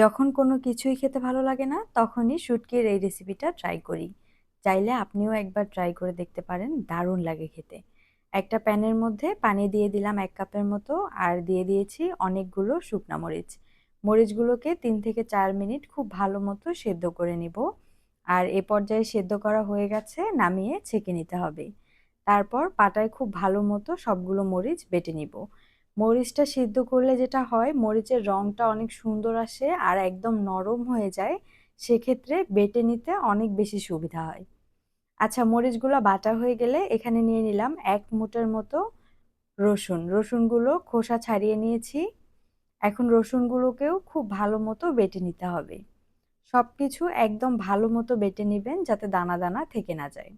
যখন কোনো কিছুই খেতে ভালো লাগে না, তখনই শুটকির এই রেসিপিটা ট্রাই করি। চাইলে আপনিও একবার ট্রাই করে দেখতে পারেন, দারুণ লাগে খেতে। একটা প্যানের মধ্যে পানি দিয়ে দিলাম এক কাপের মতো, আর দিয়ে দিয়েছি অনেকগুলো শুকনা মরিচ। মরিচগুলোকে তিন থেকে চার মিনিট খুব ভালো মতো সেদ্ধ করে নিব। আর এ পর্যায়ে সেদ্ধ করা হয়ে গেছে, নামিয়ে ছেঁকে নিতে হবে। তারপর পাটায় খুব ভালো মতো সবগুলো মরিচ বেটে নিব। মরিচটা সিদ্ধ করলে যেটা হয়, মরিচের রঙটা অনেক সুন্দর আসে আর একদম নরম হয়ে যায়, সেক্ষেত্রে বেটে নিতে অনেক বেশি সুবিধা হয়। আচ্ছা মরিচগুলো বাটা হয়ে গেলে এখানে নিয়ে নিলাম এক মুটের মতো রসুন। রসুনগুলো খোসা ছাড়িয়ে নিয়েছি। এখন রসুনগুলোকেও খুব ভালো মতো বেটে নিতে হবে। সব কিছু একদম ভালো মতো বেটে নেবেন যাতে দানা দানা থেকে না যায়।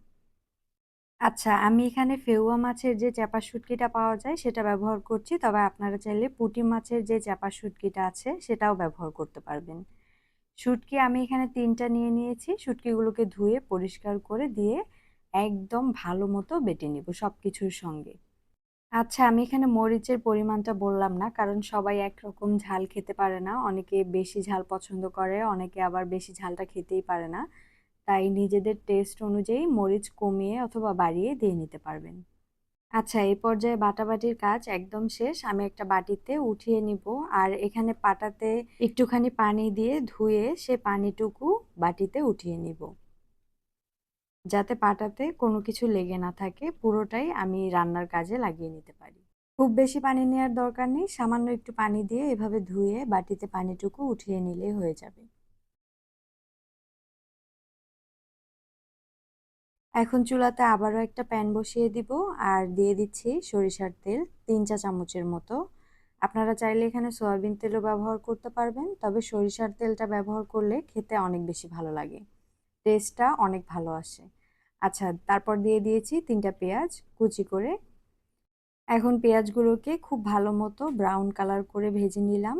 আচ্ছা আমি এখানে ফেউয়া মাছের যে চ্যাপা শুটকিটা পাওয়া যায়, সেটা ব্যবহার করছি। তবে আপনারা চাইলে পুঁটি মাছের যে চ্যাপা শুটকিটা আছে, সেটাও ব্যবহার করতে পারবেন। শুটকি আমি এখানে তিনটা নিয়ে নিয়েছি। শুটকিগুলোকে ধুয়ে, পরিষ্কার করে দিয়ে একদম ভালো মতো বেটে নিব সব কিছুর সঙ্গে। আচ্ছা আমি এখানে মরিচের পরিমাণটা বললাম না, কারণ সবাই একরকম ঝাল খেতে পারে না। অনেকে বেশি ঝাল পছন্দ করে, অনেকে আবার বেশি ঝালটা খেতেই পারে না। তাই নিজেদের টেস্ট অনুযায়ী মরিচ কমিয়ে অথবা বাড়িয়ে দিয়ে নিতে পারবেন। আচ্ছা এই পর্যায়ে বাটাবাটির কাজ একদম শেষ। আমি একটা বাটিতে উঠিয়ে নিব আর এখানে পাটাতে একটুখানি পানি দিয়ে ধুয়ে সে পানিটুকু বাটিতে উঠিয়ে নিব। যাতে পাটাতে কোনো কিছু লেগে না থাকে, পুরোটাই আমি রান্নার কাজে লাগিয়ে নিতে পারি। খুব বেশি পানি নেওয়ার দরকার নেই, সামান্য একটু পানি দিয়ে এভাবে ধুয়ে বাটিতে পানিটুকু উঠিয়ে নিলেই হয়ে যাবে। এখন চুলাতে আবারও একটা প্যান বসিয়ে দিব আর দিয়ে দিচ্ছি সরিষার তেল তিন চা চামচের মতো। আপনারা চাইলে এখানে সয়াবিন তেলও ব্যবহার করতে পারবেন, তবে সরিষার তেলটা ব্যবহার করলে খেতে অনেক বেশি ভালো লাগে। টেস্টটা অনেক ভালো আসে। আচ্ছা তারপর দিয়ে দিয়েছি তিনটা পেঁয়াজ, কুচি করে। এখন পেঁয়াজগুলোকে খুব ভালো মতো ব্রাউন কালার করে ভেজে নিলাম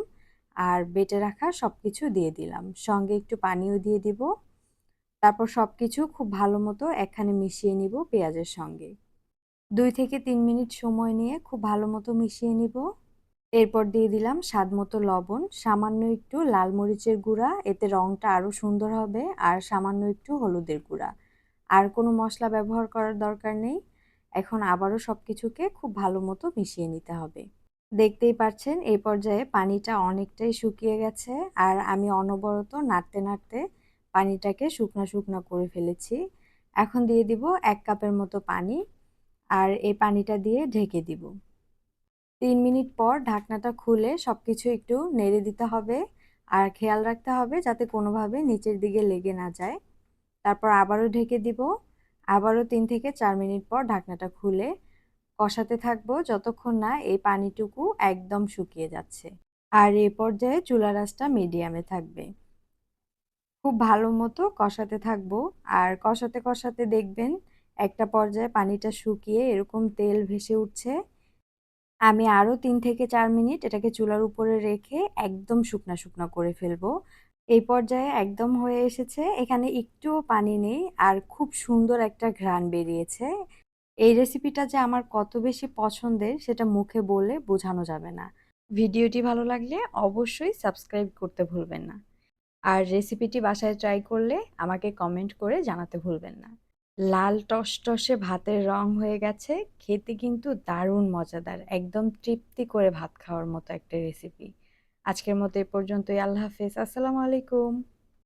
আর বেটে রাখা সব কিছু দিয়ে দিলাম। সঙ্গে একটু পানিও দিয়ে দিব। তারপর সব কিছু খুব ভালো মতো একখানে মিশিয়ে নিব পেঁয়াজের সঙ্গে। দুই থেকে তিন মিনিট সময় নিয়ে খুব ভালো মতো মিশিয়ে নিব। এরপর দিয়ে দিলাম স্বাদ মতো লবণ, সামান্য একটু লাল মরিচের গুঁড়া, এতে রঙটা আরও সুন্দর হবে, আর সামান্য একটু হলুদের গুঁড়া। আর কোনো মশলা ব্যবহার করার দরকার নেই। এখন আবারও সব কিছুকে খুব ভালো মতো মিশিয়ে নিতে হবে। দেখতেই পাচ্ছেন এই পর্যায়ে পানিটা অনেকটাই শুকিয়ে গেছে, আর আমি অনবরত নাড়তে নাড়তে পানিটাকে শুকনা শুকনা করে ফেলেছি। এখন দিয়ে দিব এক কাপের মতো পানি আর এই পানিটা দিয়ে ঢেকে দিব। তিন মিনিট পর ঢাকনাটা খুলে সব কিছু একটু নেড়ে দিতে হবে আর খেয়াল রাখতে হবে যাতে কোনোভাবে নিচের দিকে লেগে না যায়। তারপর আবারও ঢেকে দিব। আবারও তিন থেকে চার মিনিট পর ঢাকনাটা খুলে কষাতে থাকব যতক্ষণ না এই পানিটুকু একদম শুকিয়ে যাচ্ছে। আর এ পর্যায়ে চুলা রাসটা মিডিয়ামে থাকবে। খুব ভালো মতো কষাতে থাকব। আর কষাতে কষাতে দেখবেন একটা পর্যায়ে পানিটা শুকিয়ে এরকম তেল ভেসে উঠছে। আমি আরও তিন থেকে চার মিনিট এটাকে চুলার উপরে রেখে একদম শুকনা শুকনা করে ফেলব। এই পর্যায়ে একদম হয়ে এসেছে। এখানে একটুও পানি নেই আর খুব সুন্দর একটা ঘ্রাণ বেরিয়েছে। এই রেসিপিটা যে আমার কত বেশি পছন্দের সেটা মুখে বলে বোঝানো যাবে না। ভিডিওটি ভালো লাগলে অবশ্যই সাবস্ক্রাইব করতে ভুলবেন না। আর রেসিপিটি বাসায় ট্রাই করলে আমাকে কমেন্ট করে জানাতে ভুলবেন না। লাল টসটসে ভাতের রং হয়ে গেছে, খেতে কিন্তু দারুণ মজাদার, একদম তৃপ্তি করে ভাত খাওয়ার মতো একটা রেসিপি আজকের মতো এ পর্যন্তই, আল্লাহ হাফেজ, আসসালামু আলাইকুম।